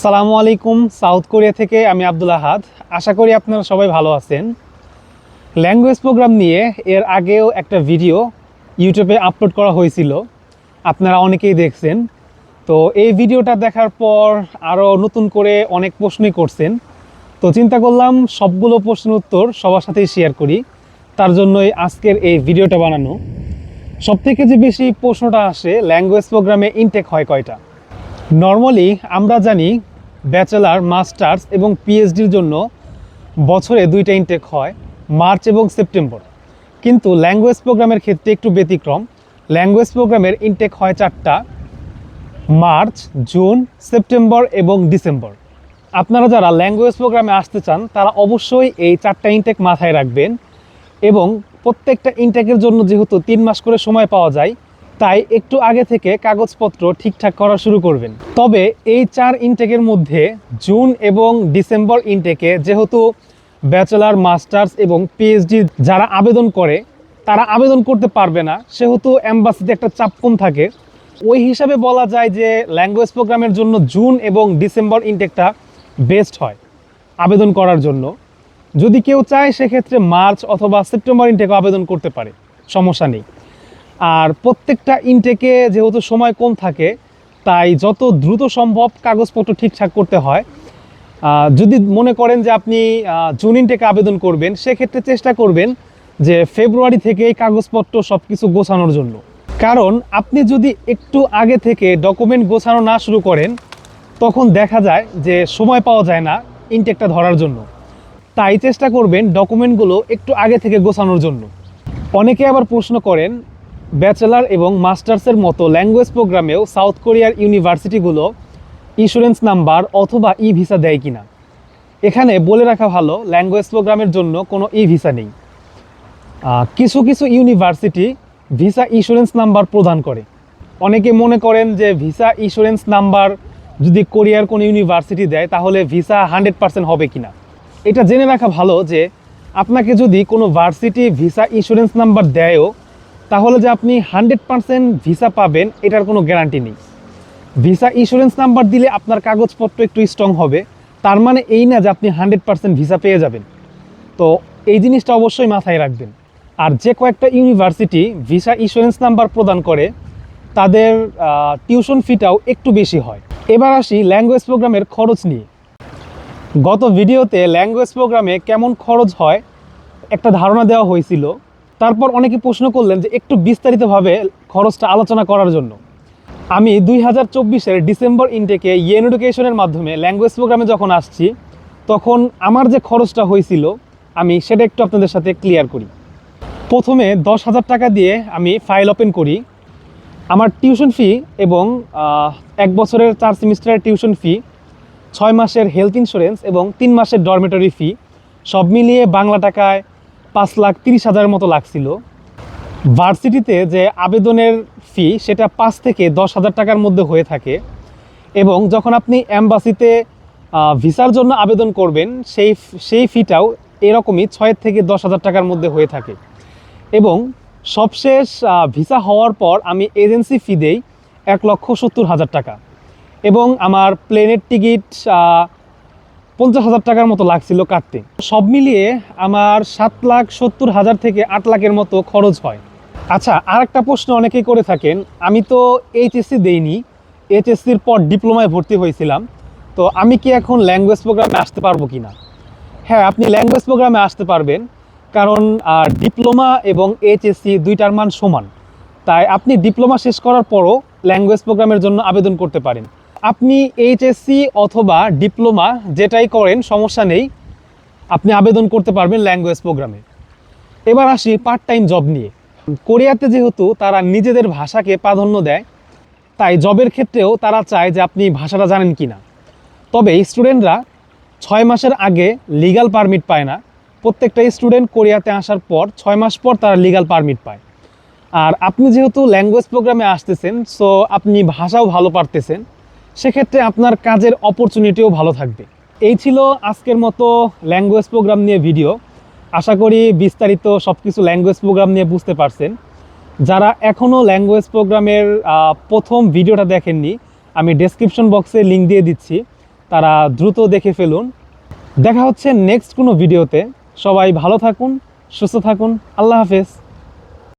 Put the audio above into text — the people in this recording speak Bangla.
সালামু আলাইকুম, সাউথ কোরিয়া থেকে আমি আব্দুল আহাদ। আশা করি আপনারা সবাই ভালো আছেন। ল্যাঙ্গুয়েজ প্রোগ্রাম নিয়ে এর আগেও একটা ভিডিও ইউটিউবে আপলোড করা হয়েছিল। আপনারা অনেকেই দেখছেন। তো এই ভিডিওটা দেখার পর আরও নতুন করে অনেক প্রশ্নই করছেন। তো চিন্তা করলাম সবগুলো প্রশ্নের উত্তর সবার সাথেই শেয়ার করি। তার জন্যই আজকের এই ভিডিওটা বানানো। সবথেকে যে বেশি প্রশ্নটা আসে, ল্যাঙ্গুয়েজ প্রোগ্রামে ইনটেক হয় কয়টা? নর্মালি আমরা জানি ব্যাচেলার মাস্টার্স এবং পিএইচডির জন্য বছরে দুইটা ইনটেক হয় মার্চ এবং সেপ্টেম্বর কিন্তু ল্যাঙ্গুয়েজ প্রোগ্রামের ক্ষেত্রে একটু ব্যতিক্রম। ল্যাঙ্গুয়েজ প্রোগ্রামের ইনটেক হয় চারটা মার্চ জুন সেপ্টেম্বর এবং ডিসেম্বর আপনারা যারা ল্যাঙ্গুয়েজ প্রোগ্রামে আসতে চান, তারা অবশ্যই এই চারটা ইনটেক মাথায় রাখবেন এবং প্রত্যেকটা ইনটেকের জন্য যেহেতু তিন মাস করে সময় পাওয়া যায় তাই একটু আগে থেকে কাগজপত্র ঠিকঠাক করা শুরু করবেন। তবে এই চার ইনটেকের মধ্যে জুন এবং ডিসেম্বর ইনটেকে যেহেতু ব্যাচেলার, মাস্টার্স এবং পিএইচডি যারা আবেদন করে, তারা আবেদন করতে পারবে না। সেহেতু অ্যাম্বাসিতে একটা চাপ কম থাকে। ওই হিসাবে বলা যায় যে ল্যাঙ্গুয়েজ প্রোগ্রামের জন্য জুন এবং ডিসেম্বর ইনটেকটা বেস্ট হয় আবেদন করার জন্য। যদি কেউ চায়, সেক্ষেত্রে মার্চ অথবা সেপ্টেম্বর ইনটেকে আবেদন করতে পারে। সমস্যা নেই। আর প্রত্যেকটা ইনটেকে যেহেতু সময় কম থাকে, তাই যত দ্রুত সম্ভব কাগজপত্র ঠিকঠাক করতে হয়। যদি মনে করেন যে আপনি জুন ইনটেকে আবেদন করবেন, সেক্ষেত্রে চেষ্টা করবেন যে ফেব্রুয়ারি থেকেই কাগজপত্র সব কিছু গোছানোর জন্য। কারণ আপনি যদি একটু আগে থেকে ডকুমেন্ট গোছানো না শুরু করেন, তখন দেখা যায় যে সময় পাওয়া যায় না ইনটেকটা ধরার জন্য। তাই চেষ্টা করবেন ডকুমেন্টগুলো একটু আগে থেকে গোছানোর জন্য। অনেকে আবার প্রশ্ন করেন ব্যাচেলার এবং মাস্টার্সের মতো ল্যাঙ্গুয়েজ প্রোগ্রামেও সাউথ কোরিয়ার ইউনিভার্সিটিগুলো ইন্স্যুরেন্স নাম্বার অথবা ই ভিসা দেয় কিনা। এখানে বলে রাখা ভালো, ল্যাঙ্গুয়েজ প্রোগ্রামের জন্য কোনো ই ভিসা নেই কিছু কিছু ইউনিভার্সিটি ভিসা ইন্স্যুরেন্স নাম্বার প্রদান করে। অনেকে মনে করেন যে ভিসা ইন্স্যুরেন্স নাম্বার যদি কোরিয়ার কোনো ইউনিভার্সিটি দেয়, তাহলে ভিসা হান্ড্রেড পার্সেন্ট হবে কিনা। এটা জেনে রাখা ভালো যে আপনাকে যদি কোনো ভার্সিটি ভিসা ইন্স্যুরেন্স নাম্বার দেয়ও তাহলে যে আপনি হান্ড্রেড পার্সেন্ট ভিসা পাবেন, এটার কোনো গ্যারান্টি নেই। ভিসা ইন্স্যুরেন্স নাম্বার দিলে আপনার কাগজপত্র একটু স্ট্রং হবে। তার মানে এই না যে আপনি হান্ড্রেড পার্সেন্ট ভিসা পেয়ে যাবেন। তো এই জিনিসটা অবশ্যই মাথায় রাখবেন। আর যে কয়েকটা ইউনিভার্সিটি ভিসা ইন্স্যুরেন্স নাম্বার প্রদান করে, তাদের টিউশন ফিটাও একটু বেশি হয়। এবার আসি ল্যাঙ্গুয়েজ প্রোগ্রামের খরচ নিয়ে। গত ভিডিওতে ল্যাঙ্গুয়েজ প্রোগ্রামে কেমন খরচ হয়, একটা ধারণা দেওয়া হয়েছিল। তারপর অনেকে প্রশ্ন করলেন যে একটু বিস্তারিতভাবে খরচটা আলোচনা করার জন্য। আমি দুই হাজার চব্বিশের ডিসেম্বর ইনটেকে ইয়েন এডুকেশনের মাধ্যমে ল্যাঙ্গুয়েজ প্রোগ্রামে যখন আসছি, তখন আমার যে খরচটা হয়েছিল, আমি সেটা একটু আপনাদের সাথে ক্লিয়ার করি। প্রথমে দশ হাজার টাকা দিয়ে আমি ফাইল ওপেন করি। আমার টিউশন ফি এবং এক বছরের চার সেমিস্টারের টিউশন ফি ছয় মাসের হেলথ ইন্স্যুরেন্স এবং তিন মাসের ডরমেটরি ফি সব মিলিয়ে বাংলা টাকায় পাঁচ লাখ তিরিশ হাজারের মতো লাগছিল। ভার্সিটিতে যে আবেদনের ফি সেটা পাঁচ থেকে দশ হাজার টাকার মধ্যে হয়ে থাকে এবং যখন আপনি অ্যাম্বাসিতে ভিসার জন্য আবেদন করবেন, সেই সেই ফিটাও এরকমই ছয় থেকে দশ হাজার টাকার মধ্যে হয়ে থাকে। এবং সবশেষ ভিসা হওয়ার পর আমি এজেন্সি ফি দেই এক লক্ষ সত্তর হাজার টাকা। এবং আমার প্লেনের টিকিট পঞ্চাশ হাজার টাকার মতো লাগছিল কাটতে। সব মিলিয়ে আমার সাত লাখ সত্তর হাজার থেকে আট লাখের মতো খরচ হয়। আচ্ছা আর একটা প্রশ্ন অনেকেই করে থাকেন। আমি তো এইচএসসি দেইনি। এইচএসসির পর ডিপ্লোমায় ভর্তি হয়েছিলাম। তো আমি কি এখন ল্যাঙ্গুয়েজ প্রোগ্রামে আসতে পারব কি না হ্যাঁ আপনি ল্যাঙ্গুয়েজ প্রোগ্রামে আসতে পারবেন। কারণ ডিপ্লোমা এবং এইচএসসি দুইটার মান সমান। তাই আপনি ডিপ্লোমা শেষ করার পরও ল্যাঙ্গুয়েজ প্রোগ্রামের জন্য আবেদন করতে পারেন। আপনি এইচএসসি অথবা ডিপ্লোমা যেটাই করেন, সমস্যা নেই। আপনি আবেদন করতে পারবেন ল্যাঙ্গুয়েজ প্রোগ্রামে। এবার আসি পার্ট টাইম জব নিয়ে। কোরিয়াতে যেহেতু তারা নিজেদের ভাষাকে প্রাধান্য দেয়, তাই জবের ক্ষেত্রেও তারা চায় যে আপনি ভাষাটা জানেন কি না তবে স্টুডেন্টরা ছয় মাসের আগে লিগ্যাল পারমিট পায় না। প্রত্যেকটা স্টুডেন্ট কোরিয়াতে আসার পর ছয় মাস পর তারা লিগ্যাল পারমিট পায়। আর আপনি যেহেতু ল্যাঙ্গুয়েজ প্রোগ্রামে আসতেছেন সো আপনি ভাষাও ভালো পারতেছেন। সেক্ষেত্রে আপনার কাজের অপরচুনিটিও ভালো থাকবে। এই ছিল আজকের মতো ল্যাঙ্গুয়েজ প্রোগ্রাম নিয়ে ভিডিও আশা করি বিস্তারিত সব কিছু ল্যাঙ্গুয়েজ প্রোগ্রাম নিয়ে বুঝতে পারছেন। যারা এখনও ল্যাঙ্গুয়েজ প্রোগ্রামের প্রথম ভিডিওটা দেখেননি, আমি ডেসক্রিপশন বক্সে লিঙ্ক দিয়ে দিচ্ছি। তারা দ্রুত দেখে ফেলুন। দেখা হচ্ছে নেক্সট কোনো ভিডিওতে সবাই ভালো থাকুন, সুস্থ থাকুন। আল্লাহ হাফেজ।